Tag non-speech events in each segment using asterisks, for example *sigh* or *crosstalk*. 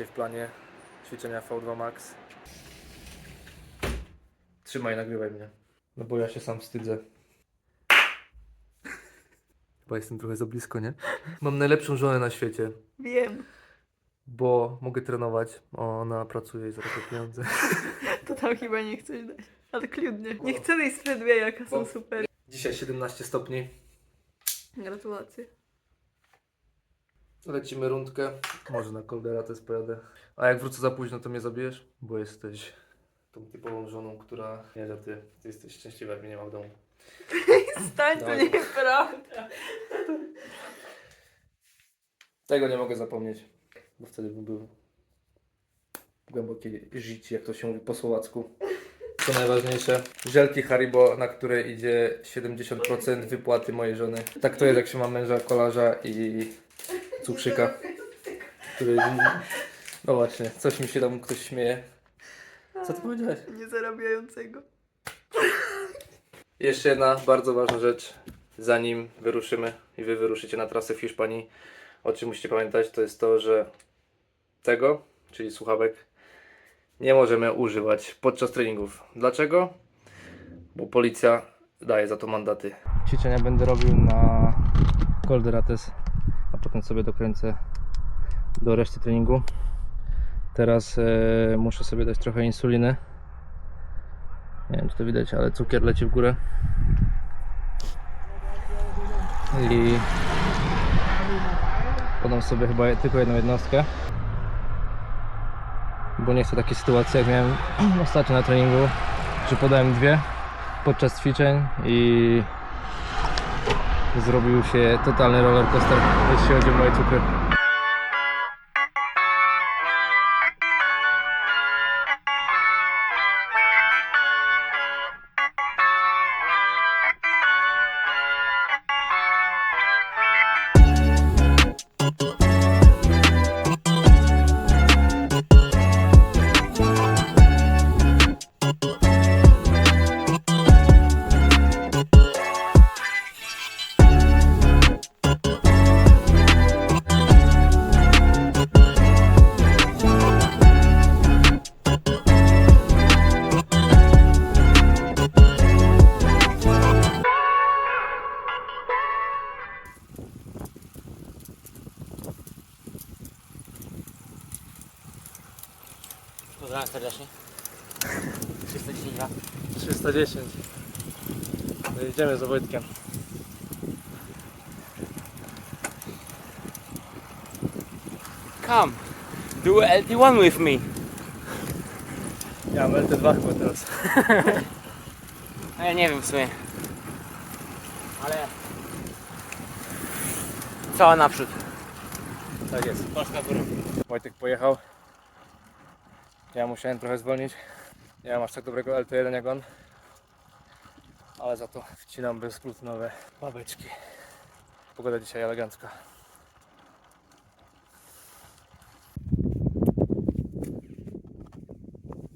Dzisiaj w planie ćwiczenia V2 Max. Trzymaj, nagrywaj mnie. No bo ja się sam wstydzę. Chyba jestem trochę za blisko, nie? Mam najlepszą żonę na świecie, Wiem. bo mogę trenować. Ona pracuje i zarabia pieniądze. *laughs* To tam chyba nie chcesz dać. Ale kludnie. Nie chcę tej spredwie, jaka są super. Dzisiaj 17 stopni. Gratulacje. Lecimy rundkę. Może na Coldera też pojadę. A jak wrócę za późno, to mnie zabijesz? Bo jesteś tą typową żoną, która... Nie, że ty, ty jesteś szczęśliwa, jak mnie nie ma w domu. *laughs* Stań, to Dawaj. nieprawda. Tego nie mogę zapomnieć, bo wtedy bym był głębokie życie, jak to się mówi po słowacku. Co najważniejsze, żelki Haribo, na które idzie 70% wypłaty mojej żony. Tak to jest, jak się ma męża, kolarza i cukrzyka, który... No właśnie, coś mi się tam ktoś śmieje. Co ty powiedziałeś? Nie zarabiającego. Jeszcze jedna bardzo ważna rzecz, zanim wyruszymy i wy wyruszycie na trasę w Hiszpanii, o czym musicie pamiętać, to jest to, że tego, czyli słuchawek, nie możemy używać podczas treningów. Dlaczego? Bo policja daje za to mandaty. Ćwiczenia będę robił na Colderates, potem sobie dokręcę do reszty treningu. Teraz e, muszę sobie dać trochę insuliny. Nie wiem czy to widać, ale cukier leci w górę. I podam sobie chyba tylko jedną jednostkę. Bo nie chcę takiej sytuacji jak miałem *clears throat* ostatnio na treningu, że podałem dwie podczas ćwiczeń i zrobił się totalny roller coaster, jeśli chodzi o moje cukry. Pozdrawiam serdecznie. 310 lat. 310. No Jedziemy za Wojtkiem. Come, do LT1 with me. Ja mam LT2 chyba teraz. *laughs* A ja nie wiem w sumie. Ale... Cała naprzód. Tak jest. Polska górą. Wojtek pojechał. Ja musiałem trochę zwolnić. Nie mam aż tak dobrego LT1 jak on. Ale za to wcinam bezglutenowe babeczki. Pogoda dzisiaj elegancka.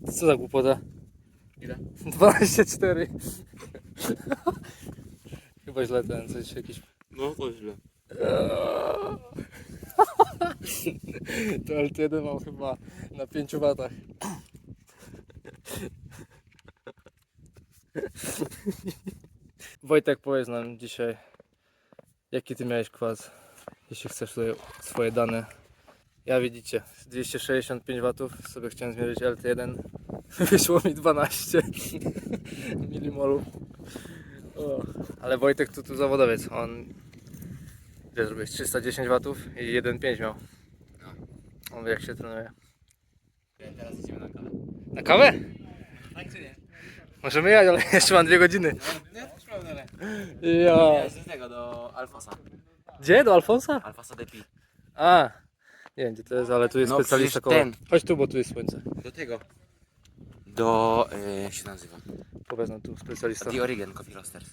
Co za głupota? Ile? 12,4 *laughs* Chyba źle ten, coś jakiś No to źle. To LT1 mam chyba na 5 watach. Wojtek, powiedz nam dzisiaj, jaki ty miałeś kwas, jeśli chcesz tutaj swoje dane. Ja widzicie, 265 watów, sobie chciałem zmierzyć LT1, *laughs* wyszło mi 12 *laughs* milimolów. Ale Wojtek tu, tu zawodowiec, on ile zrobiłeś? 310 watów i 1,5 miał. On wie jak się trenuje. Teraz idziemy na kawę. Na kawę? Tak czy nie? Możemy jechać, ale jeszcze mam dwie godziny. No ja też prawda, ale... Ja. Z tego do Alfosa. Gdzie? Do Alfonsa? Alfosa DP. A. Nie wiem gdzie to jest, ale tu jest No, specjalista koło. ten. Chodź tu, bo tu jest słońce. Do tego. Do... Yy, jak się nazywa? Powiedz nam tu specjalista. The Oregon Coffee Roasters.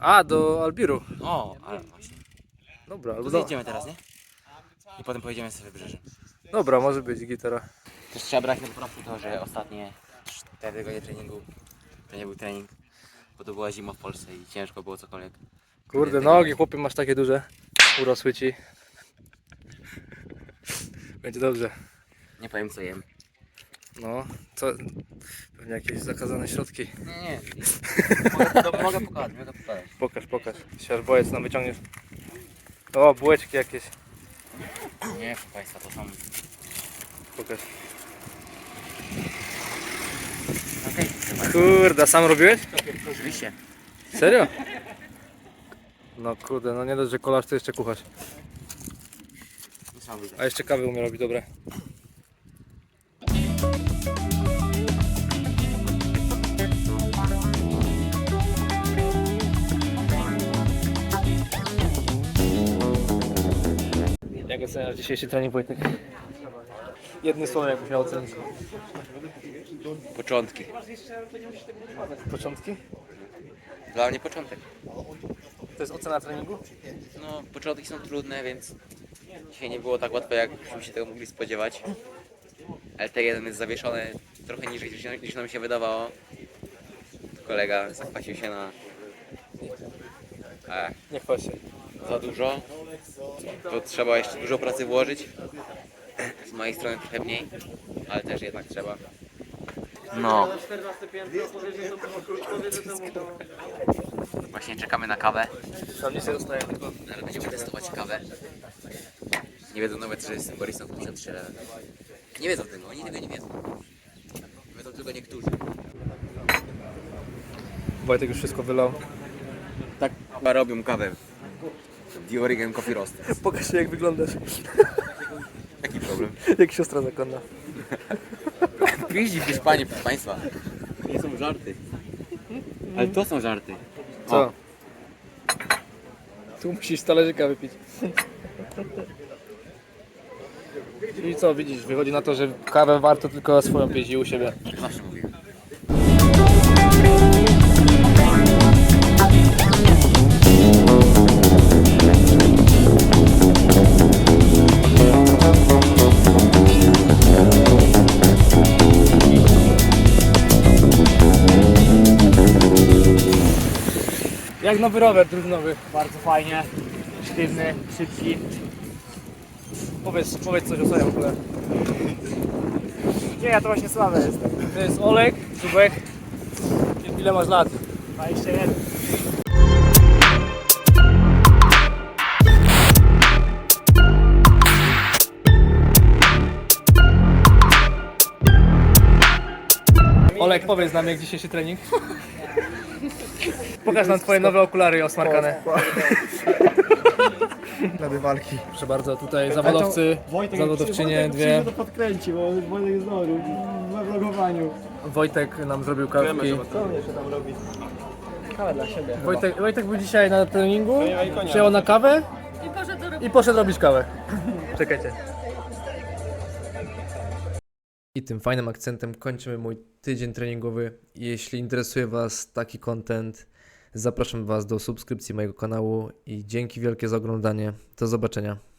A, do Albiru. O, ale właśnie. Dobra, To albo do... zjedziemy teraz, nie? I potem pojedziemy sobie wybrzeżem. Dobra, może być gitara. Też trzeba brać na poprawkę to, że ostatnie 4 tygodnie treningu to nie był trening, bo to była zima w Polsce i ciężko było cokolwiek. Kurde, nogi chłopie masz takie duże. Urosły ci. Będzie dobrze. Nie powiem co jem. No, to pewnie jakieś zakazane środki. Nie, nie. Mogę, to, mogę pokazać, mogę pokazać. Pokaż, pokaż. Się aż boję, co nam wyciągniesz. O, bułeczki jakieś. Nie, proszę Państwa, to są... Pokaż. Okej, Kurde, sam robiłeś? oczywiście. Serio? No kurde, no nie dość, że kolarz, to jeszcze kucharz. Niesamowite. A jeszcze kawy umie robić, dobre. Jak oceniasz dzisiejszy trening Wojtek? Jednym słowem jakbyś miał ocenić. Początki. Początki? Dla mnie początek. To jest ocena treningu? No, początki są trudne, więc dzisiaj nie było tak łatwo, jakbyśmy się tego mogli spodziewać. Ale T1 jest zawieszony trochę niżej niż, niż nam się wydawało. Kolega zachwacił się na e, Nie chwal się. Za dużo. To trzeba jeszcze dużo pracy włożyć. Z mojej strony trochę mniej, ale też jednak trzeba. No. Właśnie czekamy na kawę. Nic nie dostaję. Ale będziemy testować kawę. Nie wiedzą nawet, że jestem baristą w 53 lat. Nie wiedzą tego, oni tego nie wiedzą. Wiedzą tylko niektórzy. Wojtek już wszystko wylał. Tak chyba robią kawę. The Oregon Coffee Roasters. Pokaż się jak wyglądasz. Jaki problem? jak siostra zakonna. Piździ w Hiszpanii, proszę Państwa. To nie są żarty. Ale to są żarty. Co? O. Tu musisz z talerzyka wypić. Czyli co, widzisz, wychodzi na to, że kawę warto tylko swoją pić i u siebie. Zawsze Jak nowy rower drużynowy. Bardzo fajnie, sztywny, szybki. Powiedz, powiedz coś o sobie w ogóle. Nie, ja to właśnie słaby jestem. To jest Olek, Czubek. Ile masz lat? 21. Olek, powiedz nam jak dzisiejszy trening. *laughs* Pokaż nam twoje nowe okulary osmarkane. Ślady walki. Proszę bardzo, tutaj zawodowcy, zawodowczynie dwie. to podkręci, bo Wojtek jest dobry we vlogowaniu. Wojtek nam zrobił kawki. Co on jeszcze tam robi? Kawę dla siebie. Wojtek, Wojtek był dzisiaj na treningu, przyjechał na kawę i poszedł robić kawę. Czekajcie. I tym fajnym akcentem kończymy mój tydzień treningowy. Jeśli interesuje Was taki content, zapraszam Was do subskrypcji mojego kanału i dzięki wielkie za oglądanie. Do zobaczenia.